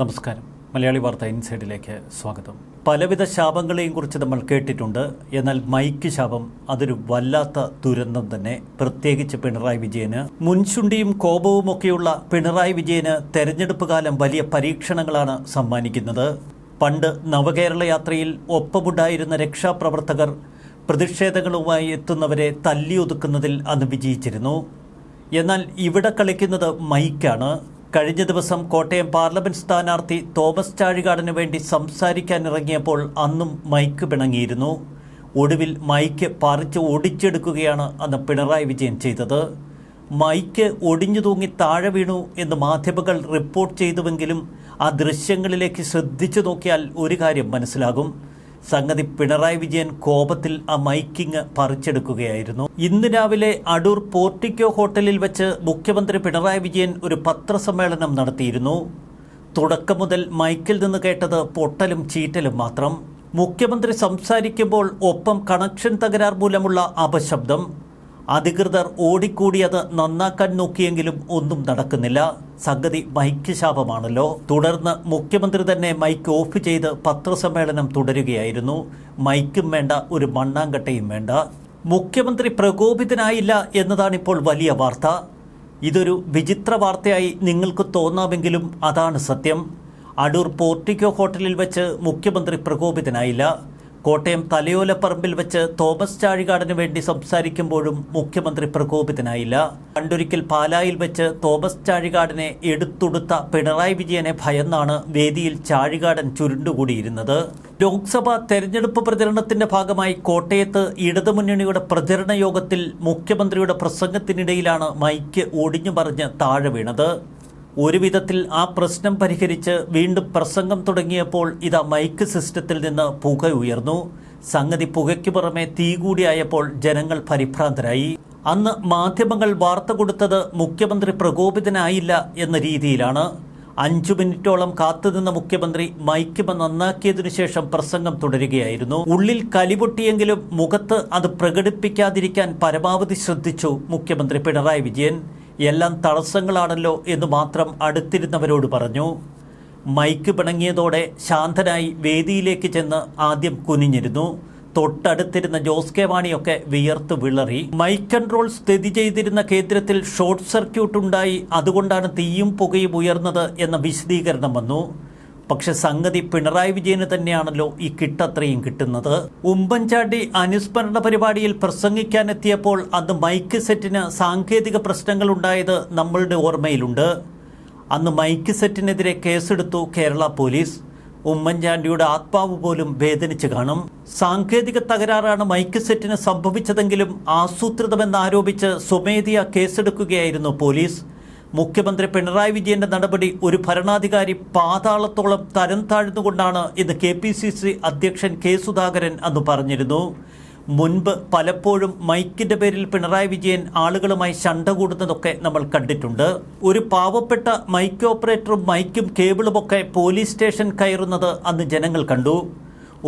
നമസ്കാരം. മലയാളി വാർത്ത ഇൻസൈഡിലേക്ക് സ്വാഗതം. പലവിധ ശാപങ്ങളെയും കുറിച്ച് നമ്മൾ കേട്ടിട്ടുണ്ട്. എന്നാൽ മൈക്ക് ശാപം അതൊരു വല്ലാത്ത ദുരന്തം തന്നെ. പ്രത്യേകിച്ച് പിണറായി വിജയന്. മുൻചുണ്ടിയും കോപവുമൊക്കെയുള്ള പിണറായി വിജയന് തെരഞ്ഞെടുപ്പ് കാലം വലിയ പരീക്ഷണങ്ങളാണ് സമ്മാനിക്കുന്നത്. പണ്ട് നവകേരള യാത്രയിൽ ഒപ്പമുണ്ടായിരുന്ന രക്ഷാപ്രവർത്തകർ പ്രതിഷേധങ്ങളുമായി എത്തുന്നവരെ തല്ലിയൊതുക്കുന്നതിൽ അന്ന് വിജയിച്ചിരുന്നു. എന്നാൽ ഇവിടെ കളിക്കുന്നത് മൈക്കാണ്. കഴിഞ്ഞ ദിവസം കോട്ടയം പാർലമെന്റ് സ്ഥാനാർത്ഥി തോമസ് ചാഴികാടന് വേണ്ടി സംസാരിക്കാൻ ഇറങ്ങിയപ്പോൾ അന്നും മൈക്ക് പിണങ്ങിയിരുന്നു. ഒടുവിൽ മൈക്ക് പറിച്ച് ഒടിച്ചെടുക്കുകയാണ് അന്ന് പിണറായി വിജയൻ ചെയ്തത്. മൈക്ക് ഒടിഞ്ഞു തൂങ്ങി താഴെ വീണു എന്ന് മാധ്യമങ്ങൾ റിപ്പോർട്ട് ചെയ്തുവെങ്കിലും ആ ദൃശ്യങ്ങളിലേക്ക് ശ്രദ്ധിച്ചു നോക്കിയാൽ ഒരു കാര്യം മനസ്സിലാകും. സംഗതി പിണറായി വിജയൻ കോപത്തിൽ ആ മൈക്കിങ് പറിച്ചെടുക്കുകയായിരുന്നു. ഇന്ന് രാവിലെ അടൂർ പോർട്ടിക്കോ ഹോട്ടലിൽ വെച്ച് മുഖ്യമന്ത്രി പിണറായി വിജയൻ ഒരു പത്രസമ്മേളനം നടത്തിയിരുന്നു. തുടക്കം മുതൽ മൈക്കിൽ നിന്ന് കേട്ടത് പൊട്ടലും ചീറ്റലും മാത്രം. മുഖ്യമന്ത്രി സംസാരിക്കുമ്പോൾ ഒപ്പം കണക്ഷൻ തകരാർ മൂലമുള്ള അപശബ്ദം. അധികൃതർ ഓടിക്കൂടിയത് നന്നാക്കാൻ നോക്കിയെങ്കിലും ഒന്നും നടക്കുന്നില്ല. സംഗതി മൈക്ക് ശാപമാണല്ലോ തുടർന്ന് മുഖ്യമന്ത്രി തന്നെ മൈക്ക് ഓഫ് ചെയ്ത് പത്രസമ്മേളനം തുടരുകയായിരുന്നു. മൈക്കും വേണ്ട ഒരു മണ്ണാങ്കട്ടയും വേണ്ട. മുഖ്യമന്ത്രി പ്രകോപിതനായില്ല എന്നതാണിപ്പോൾ വലിയ വാർത്ത. ഇതൊരു വിചിത്ര വാർത്തയായി നിങ്ങൾക്ക് തോന്നാമെങ്കിലും അതാണ് സത്യം. അടൂർ പോർട്ടിക്കോ ഹോട്ടലിൽ വെച്ച് മുഖ്യമന്ത്രി പ്രകോപിതനായില്ല. കോട്ടയം തലയോലപ്പറമ്പിൽ വെച്ച് തോമസ് ചാഴികാടന് വേണ്ടി സംസാരിക്കുമ്പോഴും മുഖ്യമന്ത്രി പ്രകോപിതനായില്ല. പണ്ടൊരിക്കൽ പാലായിൽ വെച്ച് തോമസ് ചാഴികാടനെ എടുത്തുടുത്ത പിണറായി വിജയനെ ഭയന്നാണ് വേദിയിൽ ചാഴികാടൻ ചുരുണ്ടുകൂടിയിരുന്നത്. ലോക്സഭാ തെരഞ്ഞെടുപ്പ് പ്രചരണത്തിന്റെ ഭാഗമായി കോട്ടയത്ത് ഇടതുമുന്നണിയുടെ പ്രചരണ യോഗത്തിൽ മുഖ്യമന്ത്രിയുടെ പ്രസംഗത്തിനിടയിലാണ് മൈക്ക് ഒടിഞ്ഞു പറഞ്ഞ് താഴെ വീണത്. ഒരു വിധത്തിൽ ആ പ്രശ്നം പരിഹരിച്ച് വീണ്ടും പ്രസംഗം തുടങ്ങിയപ്പോൾ ഇതാ മൈക്ക് സിസ്റ്റത്തിൽ നിന്ന് പുക ഉയർന്നു. സംഗതി പുകയ്ക്ക് പുറമെ തീ കൂടിയായപ്പോൾ ജനങ്ങൾ പരിഭ്രാന്തരായി. അന്ന് മാധ്യമങ്ങൾ വാർത്ത കൊടുത്തത് മുഖ്യമന്ത്രി പ്രകോപിതനായില്ല എന്ന രീതിയിലാണ്. അഞ്ചു മിനിറ്റോളം കാത്തുനിന്ന മുഖ്യമന്ത്രി മൈക്ക് നന്നാക്കിയതിനു ശേഷം പ്രസംഗം തുടരുകയായിരുന്നു. ഉള്ളിൽ കലിപൊട്ടിയെങ്കിലും മുഖത്ത് അത് പ്രകടിപ്പിക്കാതിരിക്കാൻ പരമാവധി ശ്രദ്ധിച്ചു മുഖ്യമന്ത്രി പിണറായി വിജയൻ. എല്ലാം തടസ്സങ്ങളാണല്ലോ എന്ന് മാത്രം അടുത്തിരുന്നവരോട് പറഞ്ഞു. മൈക്ക് പിണങ്ങിയതോടെ ശാന്തനായി വേദിയിലേക്ക് ചെന്ന് ആദ്യം കുനിഞ്ഞിരുന്നു. തൊട്ടടുത്തിരുന്ന ജോസ് കെ വാണിയൊക്കെ വിയർത്ത് വിളറി. മൈക്ക് കൺട്രോൾ സ്ഥിതി ചെയ്തിരുന്ന കേന്ദ്രത്തിൽ ഷോർട്ട് സർക്യൂട്ട് ഉണ്ടായി. അതുകൊണ്ടാണ് തീയും പുകയും ഉയർന്നത് എന്ന വിശദീകരണം വന്നു. പക്ഷെ സംഗതി പിണറായി വിജയന് തന്നെയാണല്ലോ ഈ കിട്ടത്രയും കിട്ടുന്നത്. ഉമ്മൻചാണ്ടി അനുസ്മരണ പരിപാടിയിൽ പ്രസംഗിക്കാനെത്തിയപ്പോൾ അന്ന് മൈക്ക് സെറ്റിന് സാങ്കേതിക പ്രശ്നങ്ങൾ ഉണ്ടായത് നമ്മളുടെ ഓർമ്മയിലുണ്ട്. അന്ന് മൈക്ക് സെറ്റിനെതിരെ കേസെടുത്തു കേരള പോലീസ്. ഉമ്മൻചാണ്ടിയുടെ ആത്മാവ് പോലും വേദനിച്ചു കാണും. സാങ്കേതിക തകരാറാണ് മൈക്ക് സെറ്റിന് സംഭവിച്ചതെങ്കിലും ആസൂത്രിതമെന്നാരോപിച്ച് സ്വമേധിയ കേസെടുക്കുകയായിരുന്നു പോലീസ്. മുഖ്യമന്ത്രി പിണറായി വിജയന്റെ നടപടി ഒരു ഭരണാധികാരി പാതാളത്തോളം തരം താഴ്ന്നുകൊണ്ടാണ് ഇന്ന് കെ പി സി സി അധ്യക്ഷൻ കെ സുധാകരൻ അന്ന് പറഞ്ഞിരുന്നു. മുൻപ് പലപ്പോഴും മൈക്കിന്റെ പേരിൽ പിണറായി വിജയൻ ആളുകളുമായി ശണ്ട കൂടുന്നതൊക്കെ നമ്മൾ കണ്ടിട്ടുണ്ട്. ഒരു പാവപ്പെട്ട മൈക്ക് ഓപ്പറേറ്ററും മൈക്കും കേബിളുമൊക്കെ പോലീസ് സ്റ്റേഷൻ കയറുന്നത് അന്ന് ജനങ്ങൾ കണ്ടു.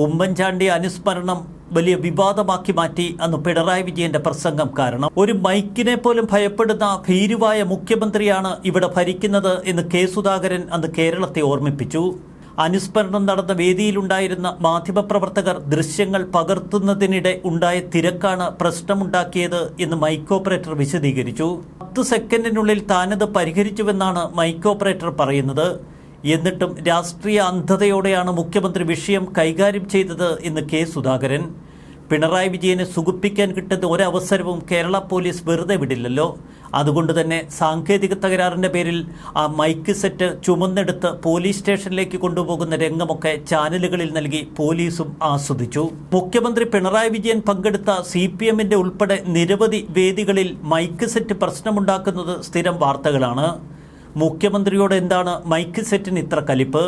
ഉമ്മൻചാണ്ടി അനുസ്മരണം വലിയ വിവാദമാക്കി മാറ്റി അന്ന് പിണറായി വിജയന്റെ പ്രസംഗം കാരണം. ഒരു മൈക്കിനെ പോലും ഭയപ്പെടുന്ന ഭീരുവായ മുഖ്യമന്ത്രിയാണ് ഇവിടെ ഭരിക്കുന്നത് എന്ന് കെ സുധാകരൻ അന്ന് കേരളത്തെ ഓർമ്മിപ്പിച്ചു. അനുസ്മരണം നടന്ന വേദിയിലുണ്ടായിരുന്ന മാധ്യമപ്രവർത്തകർ ദൃശ്യങ്ങൾ പകർത്തുന്നതിനിടെ ഉണ്ടായ തിരക്കാണ് പ്രശ്നമുണ്ടാക്കിയത് എന്ന് മൈക്ക് ഓപ്പറേറ്റർ വിശദീകരിച്ചു. പത്ത് സെക്കൻഡിനുള്ളിൽ താനത് പരിഹരിച്ചുവെന്നാണ് മൈക്ക് ഓപ്പറേറ്റർ പറയുന്നത്. എന്നിട്ടും രാഷ്ട്രീയ അന്ധതയോടെയാണ് മുഖ്യമന്ത്രി വിഷയം കൈകാര്യം ചെയ്തത് എന്ന് കെ സുധാകരൻ. പിണറായി വിജയനെ സുഖിപ്പിക്കാൻ കിട്ടുന്ന ഒരവസരവും കേരള പോലീസ് വെറുതെ വിടില്ലല്ലോ. അതുകൊണ്ട് തന്നെ സാങ്കേതിക തകരാറിന്റെ പേരിൽ ആ മൈക്ക് സെറ്റ് ചുമന്നെടുത്ത് പോലീസ് സ്റ്റേഷനിലേക്ക് കൊണ്ടുപോകുന്ന രംഗമൊക്കെ ചാനലുകളിൽ നൽകി പോലീസും ആസ്വദിച്ചു. മുഖ്യമന്ത്രി പിണറായി വിജയൻ പങ്കെടുത്ത സി പി എമ്മിന്റെ ഉൾപ്പെടെ നിരവധി വേദികളിൽ മൈക്ക് സെറ്റ് പ്രശ്നമുണ്ടാക്കുന്നത് സ്ഥിരം വാർത്തകളാണ്. മുഖ്യമന്ത്രിയോട് എന്താണ് മൈക്ക് സെറ്റിന് ഇത്ര കലിപ്പ്?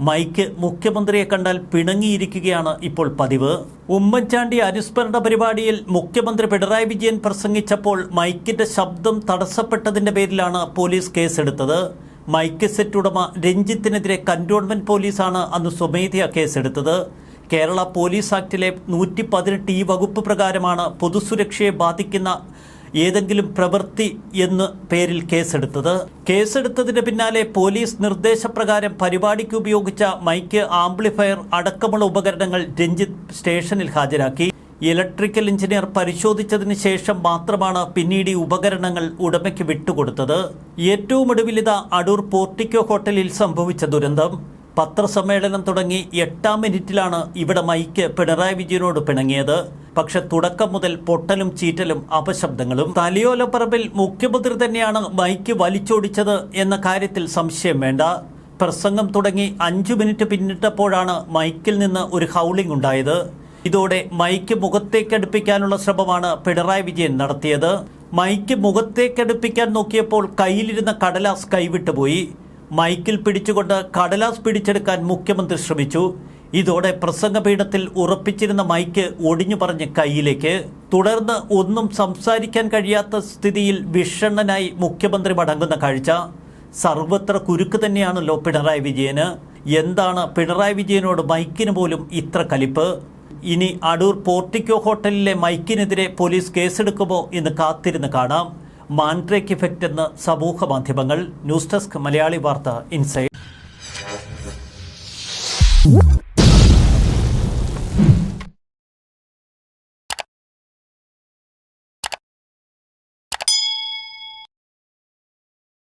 മൈക്ക് മുഖ്യമന്ത്രിയെ കണ്ടാൽ പിണങ്ങിയിരിക്കുകയാണ് ഇപ്പോൾ പതിവ്. ഉമ്മൻചാണ്ടി അനുസ്മരണ പരിപാടിയിൽ മുഖ്യമന്ത്രി പിണറായി വിജയൻ പ്രസംഗിച്ചപ്പോൾ മൈക്കിന്റെ ശബ്ദം തടസ്സപ്പെട്ടതിന്റെ പേരിലാണ് പോലീസ് കേസെടുത്തത്. മൈക്ക് സെറ്റ് ഉടമ രഞ്ജിത്തിനെതിരെ കന്റോൺമെന്റ് പോലീസാണ് അന്ന് സ്വമേധയാ കേസെടുത്തത്. കേരള പോലീസ് ആക്ടിലെ നൂറ്റി പതിനെട്ട് ഈ വകുപ്പ് പ്രകാരമാണ് പൊതുസുരക്ഷയെ ബാധിക്കുന്ന ഏതെങ്കിലും പ്രവൃത്തി എന്ന് പേരിൽ കേസെടുത്തത്. കേസെടുത്തതിന് പിന്നാലെ പോലീസ് നിർദ്ദേശപ്രകാരം പരിപാടിക്ക് ഉപയോഗിച്ച മൈക്ക് ആംപ്ലിഫയർ അടക്കമുള്ള ഉപകരണങ്ങൾ രഞ്ജിത്ത് സ്റ്റേഷനിൽ ഹാജരാക്കി. ഇലക്ട്രിക്കൽ എഞ്ചിനീയർ പരിശോധിച്ചതിന് ശേഷം മാത്രമാണ് പിന്നീട് ഈ ഉപകരണങ്ങൾ ഉടമയ്ക്ക് വിട്ടുകൊടുത്തത്. ഏറ്റവും ഒടുവിലിത അടൂർ പോർട്ടിക്കോ ഹോട്ടലിൽ സംഭവിച്ച ദുരന്തം. പത്രസമ്മേളനം തുടങ്ങി എട്ടാം മിനിറ്റിലാണ് ഇവിടെ മൈക്ക് പിണറായി വിജയനോട് പിണങ്ങിയത്. പക്ഷെ തുടക്കം മുതൽ പൊട്ടലും ചീറ്റലും അപശബ്ദങ്ങളും തലയോലപ്പറമ്പിൽ മുഖ്യമന്ത്രി തന്നെയാണ് മൈക്ക് വലിച്ചോടിച്ചത് എന്ന കാര്യത്തിൽ സംശയം വേണ്ട. പ്രസംഗം തുടങ്ങി അഞ്ചു മിനിറ്റ് പിന്നിട്ടപ്പോഴാണ് മൈക്കിൽ നിന്ന് ഒരു ഹൗളിംഗ് ഉണ്ടായത്. ഇതോടെ മൈക്ക് മുഖത്തേക്കടുപ്പിക്കാനുള്ള ശ്രമമാണ് പിണറായി വിജയൻ നടത്തിയത്. മൈക്ക് മുഖത്തേക്കടുപ്പിക്കാൻ നോക്കിയപ്പോൾ കയ്യിലിരുന്ന കടലാസ് കൈവിട്ടുപോയി. മൈക്കിൽ പിടിച്ചുകൊണ്ട് കടലാസ് പിടിച്ചെടുക്കാൻ മുഖ്യമന്ത്രി ശ്രമിച്ചു. ഇതോടെ പ്രസംഗപീഠത്തിൽ ഉറപ്പിച്ചിരുന്ന മൈക്ക് ഒടിഞ്ഞു പറഞ്ഞ് കയ്യിലേക്ക്. തുടർന്ന് ഒന്നും സംസാരിക്കാൻ കഴിയാത്ത സ്ഥിതിയിൽ വിഷണ്ണനായി മുഖ്യമന്ത്രി മടങ്ങുന്ന കാഴ്ച. സർവത്ര കുരുക്ക് തന്നെയാണല്ലോ പിണറായി വിജയന്. എന്താണ് പിണറായി വിജയനോട് മൈക്കിന് പോലും ഇത്ര കലിപ്പ്? ഇനി അടൂർ പോർട്ടിക്കോ ഹോട്ടലിലെ മൈക്കിനെതിരെ പോലീസ് കേസെടുക്കുമോ എന്ന് കാത്തിരുന്ന് കാണാം. മാൻട്രേക്ക് ഇഫക്റ്റ് എന്ന് സമൂഹ മാധ്യമങ്ങൾ ന്യൂസ് ഡെസ്ക് മലയാളി വാർത്ത ഇൻസൈഡ്